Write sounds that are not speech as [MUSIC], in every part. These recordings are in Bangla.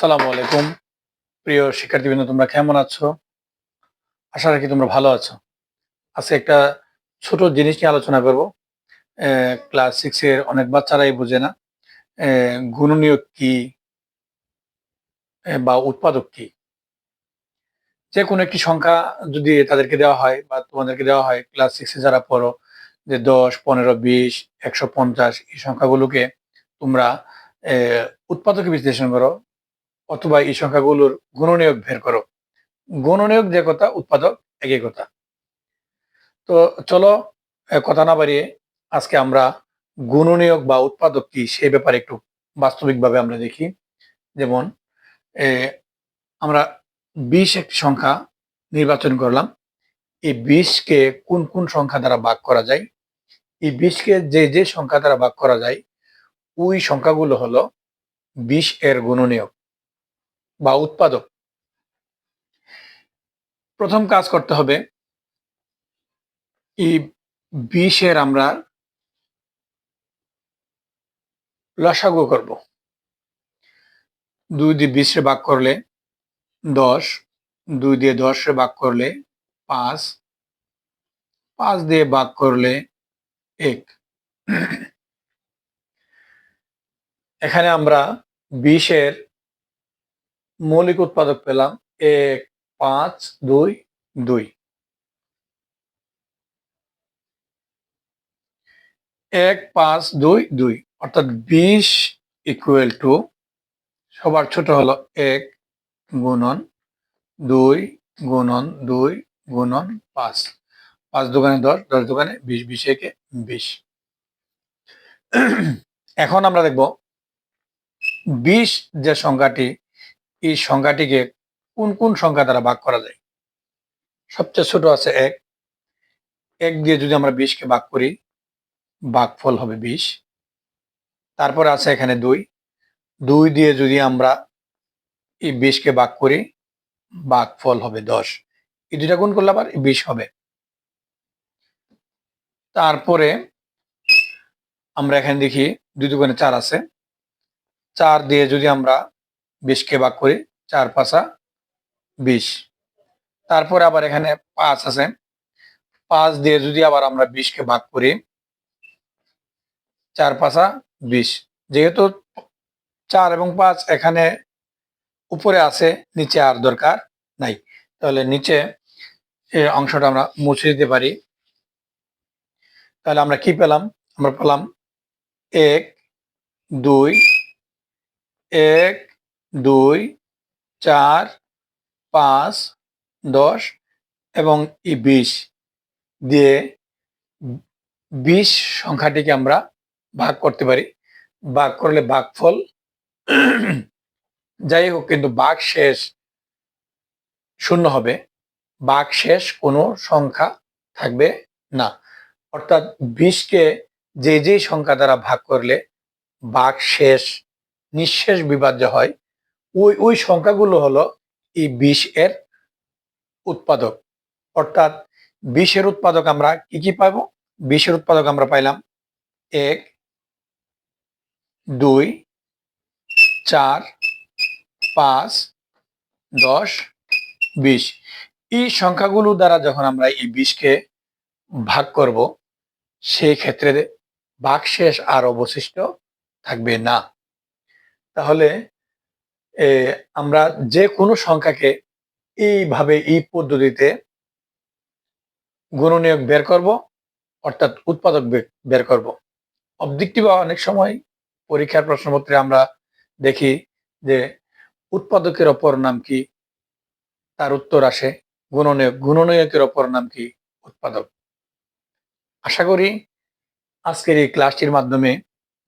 আসসালামু আলাইকুম। প্রিয় শিক্ষার্থীবৃন্দ তোমরা কেমন আছো? আশা রাখি তোমরা ভালো আছো। আজকে একটা ছোট জিনিস নিয়ে আলোচনা করব। ক্লাস সিক্সের অনেক বাচ্চারাই বোঝে না। আহ, গুণনীয়ক কি? বা উৎপাদক কি? যে কোনো একটি সংখ্যা যদি তাদেরকে দেওয়া হয় বা তোমাদেরকে দেওয়া হয় ক্লাস সিক্সে যারা পড়ো যে দশ পনেরো বিশ একশো পঞ্চাশ এই সংখ্যাগুলোকে তোমরা উৎপাদকে বিশ্লেষণ করো। অথবা এই সংখ্যাগুলোর গুণনীয়ক বের করো। গুণনীয়ক যে কথা, উৎপাদক একই কথা। তো চলো কথা না বাড়িয়ে আজকে আমরা গুণনীয়ক বা উৎপাদক কি সেই ব্যাপারে একটু বাস্তবিকভাবে আমরা দেখি। যেমন আমরা বিশ একটি সংখ্যা নির্বাচন করলাম। এই বিশকে কোন কোন সংখ্যা দ্বারা ভাগ করা যায়? এই বিশকে যে যে সংখ্যা দ্বারা ভাগ করা যায়, ওই সংখ্যাগুলো হলো বিশ এর গুণনীয়ক। বা উৎপাদক। প্রথম কাজ করতে হবে এই বিশের আমরা লসাগু করব। দুই দিয়ে বিশে ভাগ করলে দশ, দুই দিয়ে দশে ভাগ করলে পাঁচ পাঁচ দিয়ে ভাগ করলে এক। এখানে আমরা বিশের মৌলিক উৎপাদক পেলাম। এক, পাঁচ, দুই দুই। এক, পাঁচ, দুই দুই। অর্থাৎ বিশ ইকুয়াল টু সবার ছোট হলো এক গুণন দুই গুণন দুই গুণন পাঁচ। পাঁচ দোকানে দশ দশ দোকানে বিশ বিশ একে বিশ। এখন আমরা দেখব বিশ যে সংখ্যাটি এই সংখ্যাটিকে কোন কোন সংখ্যা দ্বারা ভাগ করা যায়? সবচেয়ে ছোট আছে এক। এক দিয়ে যদি আমরা বিশকে ভাগ করি, ভাগফল হবে বিশ। তারপরে আছে এখানে দুই। দুই দিয়ে যদি আমরা এই বিশকে ভাগ করি, ভাগফল হবে দশ। এই দুইটা গুণ করলে আবার বিশ হবে। তারপরে আমরা এখানে দেখি, দুই দোকানে চার আছে। চার দিয়ে যদি আমরা বিশকে ভাগ করি, চার পাঁচা বিশ। তারপরে আবার এখানে পাঁচ আছে। পাঁচ দিয়ে যদি আবার আমরা বিশকে ভাগ করি, চার পাঁচা বিশ। যেহেতু চার এবং পাঁচ এখানে উপরে আছে, নিচে আর দরকার নাই। তাহলে নিচে এই অংশটা আমরা মুছে দিতে পারি। তাহলে আমরা কি পেলাম? আমরা পেলাম এক, দুই, এক দুই, চার, পাঁচ, দশ এবং এই বিশ দিয়ে বিশ সংখ্যাটিকে আমরা ভাগ করতে পারি। ভাগ করলে ভাগফল [CLEARS THROAT] যাই হোক, কিন্তু ভাগ শেষ শূন্য হবে। ভাগ শেষ কোনো সংখ্যা থাকবে না। অর্থাৎ বিশকে যে যে সংখ্যা দ্বারা ভাগ করলে ভাগ শেষ, নিঃশেষ বিভাজ্য হয় ওই ওই সংখ্যাগুলো হলো এই বিষ এর উৎপাদক। অর্থাৎ বিষের উৎপাদক আমরা কি কি পাব? বিষের উৎপাদক আমরা পাইলাম এক, দুই, চার, পাঁচ, দশ, বিশ। এই সংখ্যাগুলো দ্বারা যখন আমরা এই বিষকে ভাগ করব, সেই ক্ষেত্রে ভাগশেষ আর অবশিষ্ট থাকবে না। তাহলে আমরা যে কোনো সংখ্যাকে এইভাবে, এই পদ্ধতিতে গুণনীয়ক বের করব, অর্থাৎ উৎপাদক বের করব। অবদিকটি বা অনেক সময় পরীক্ষার প্রশ্নপত্রে আমরা দেখি যে উৎপাদকের অপর নাম কি, তার উত্তর আসে গুণনীয়ক, গুণনীয়কের অপর নাম কি, উৎপাদক। আশা করি আজকের এই ক্লাসটির মাধ্যমে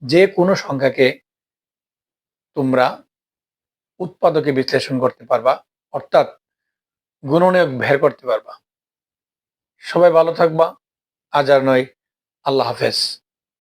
যে কোনো সংখ্যাকে তোমরা উৎপাদকে বিশ্লেষণ করতে পারবা, অর্থাৎ গুণনীয়ক বের করতে পারবা। সবাই ভালো থাকবা। আজ আর নয়। আল্লাহ হাফেজ।